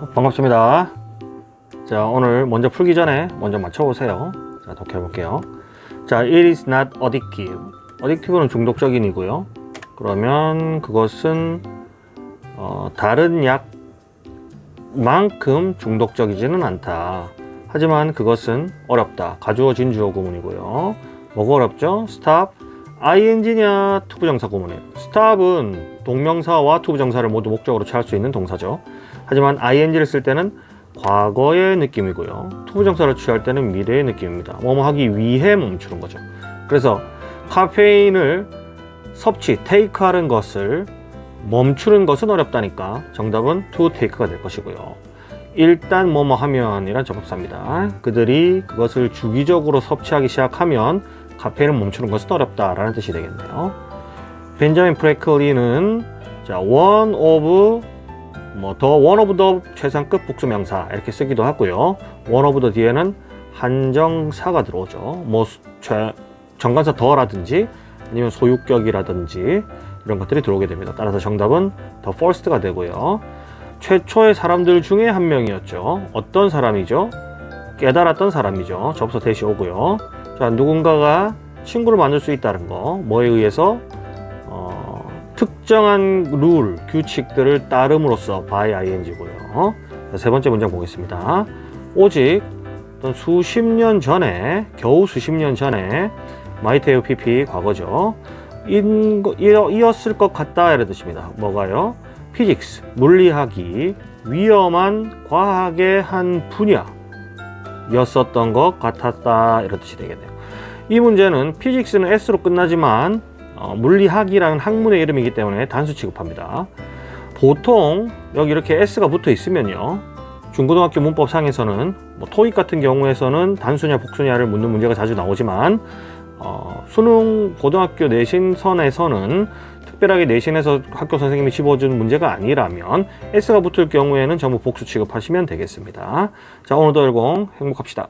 반갑습니다. 자, 오늘 먼저 풀기 전에 먼저 맞춰보세요. 자, 독해 볼게요. 자, it is not addictive. addictive는 중독적인이고요. 그러면 그것은 어, 다른 약만큼 중독적이지는 않다. 하지만 그것은 어렵다. 가주어진 주어 구문이고요. 뭐가 어렵죠? stop. Ing냐 투부정사 구문이에요. stop은 동명사와 투부정사를 모두 목적으로 취할 수 있는 동사죠. 하지만 ing를 쓸 때는 과거의 느낌이고요. 투부정사를 취할 때는 미래의 느낌입니다. 뭐뭐 하기 위해 멈추는 거죠. 그래서 카페인을 섭취, 테이크하는 것을 멈추는 것은 어렵다니까 정답은 to take가 될 것이고요. 일단 뭐뭐 하면이란 접합사입니다. 그들이 그것을 주기적으로 섭취하기 시작하면 카페인을 멈추는 것은 어렵다라는 뜻이 되겠네요. 벤자민 프레클리는 자 one of 뭐더 one of the 최상급 복수 명사 이렇게 쓰기도 하고요. one of the 뒤에는 한정사가 들어오죠. 뭐 수- 최, 정관사 더라든지 아니면 소유격이라든지 이런 것들이 들어오게 됩니다. 따라서 정답은 the first가 되고요. 최초의 사람들 중에 한 명이었죠. 어떤 사람이죠? 깨달았던 사람이죠. 접서 대시 오고요. 자, 누군가가 친구를 만들 수 있다는 거. 뭐에 의해서? 어, 특정한 룰, 규칙들을 따름으로써 by ing고요. 자, 세 번째 문장 보겠습니다. 오직 어떤 수십 년 전에, 겨우 수십 년 전에 마이테오 PP 과거죠. 인, 이었을 것 같다 이런 뜻입니다. 뭐가요? 피직스, 물리학이 위험한 과학의 한 분야 였었던 것 같았다 이런 뜻이 되겠네요. 이 문제는 피직스는 S로 끝나지만 어, 물리학이라는 학문의 이름이기 때문에 단수 취급합니다. 보통 여기 이렇게 S가 붙어 있으면요. 중고등학교 문법상에서는 뭐 토익 같은 경우에서는 단수냐 복수냐를 묻는 문제가 자주 나오지만 어, 수능 고등학교 내신선에서는 특별하게 내신에서 학교 선생님이 집어준 문제가 아니라면 S가 붙을 경우에는 전부 복수 취급하시면 되겠습니다. 자 오늘도 열공 행복합시다.